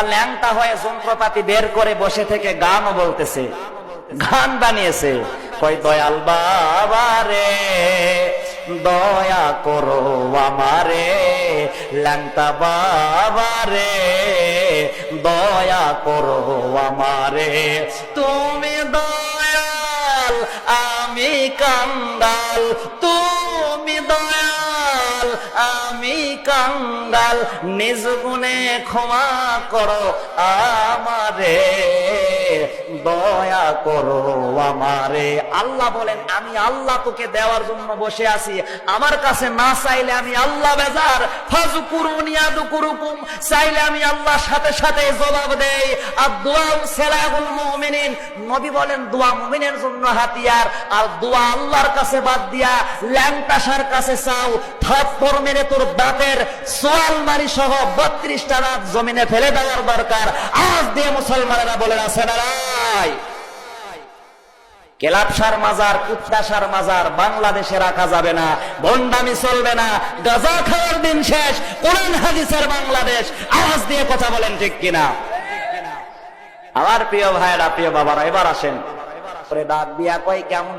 ল্যাংটা হয়ে যন্ত্রপাতি বের করে বসে থেকে গানও বলতেছে। গান বানিয়েছে। কই দয়াল বাবা রে, দয়া করো আমারে। ল্যাংটা বাবা রে, দয়া করো আমারে। তুমি দয়াল, আমি কান্দাল। তুমি আমি কাঙ্গাল নিজ গুণে ক্ষমা করো আমারে। দয়া করো আমারে। আল্লাহ বলেন, আমি আল্লাহ তোকে দেওয়ার জন্য বসে আছি। আমার কাছে না চাইলে আমি আল্লাহ বেজার। ফাজু কুরুনি আদু কুরুকুম চাইলে আমি আল্লাহ সাথে সাথে জবাব দেই। আর দোয়া সেলাগুল মুমিনিন। নবী বলেন, দোয়া মুমিনের জন্য হাতিয়ার। আর দোয়া আল্লাহর কাছে বাদ দিয়া ল্যাংটাসার কাছে চাও। থাপ্পর মেরে তোর বাপের সোয়াল মারি সহ বত্রিশটা রাত জমিনে ফেলে দেওয়ার দরকার। আজ দিয়ে মুসলমানেরা বলে আছে না কেলাপসার মাজার কুত্তাসার মাজার, বাংলাদেশে রাখা যাবে না, বন্ডামি চলবে না, গাজা খাওয়ার দিন শেষ, কোরআন হাদিসের বাংলাদেশ, আওয়াজ দিয়ে কথা বলেন ঠিক কিনা? আমার প্রিয় ভাইয়েরা, প্রিয় বাবারা, এবার আসেন। ডাক দিয়া কয়, কেমন